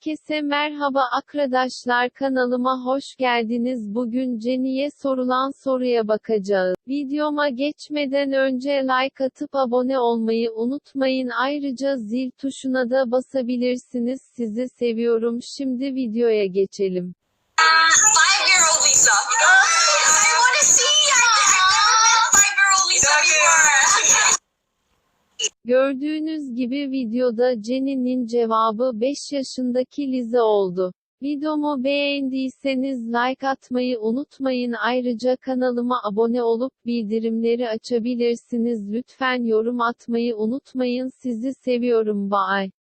Herkese merhaba arkadaşlar kanalıma hoş geldiniz. Bugün Jenny'e sorulan soruya bakacağız. Videoma geçmeden önce like atıp abone olmayı unutmayın. Ayrıca zil tuşuna da basabilirsiniz. Sizi seviyorum. Şimdi videoya geçelim. Five-year-old Lisa. Gördüğünüz gibi videoda Jenny'nin cevabı 5 yaşındaki Lize oldu. Videomu beğendiyseniz like atmayı unutmayın. Ayrıca kanalıma abone olup bildirimleri açabilirsiniz. Lütfen yorum atmayı unutmayın. Sizi seviyorum. Bye.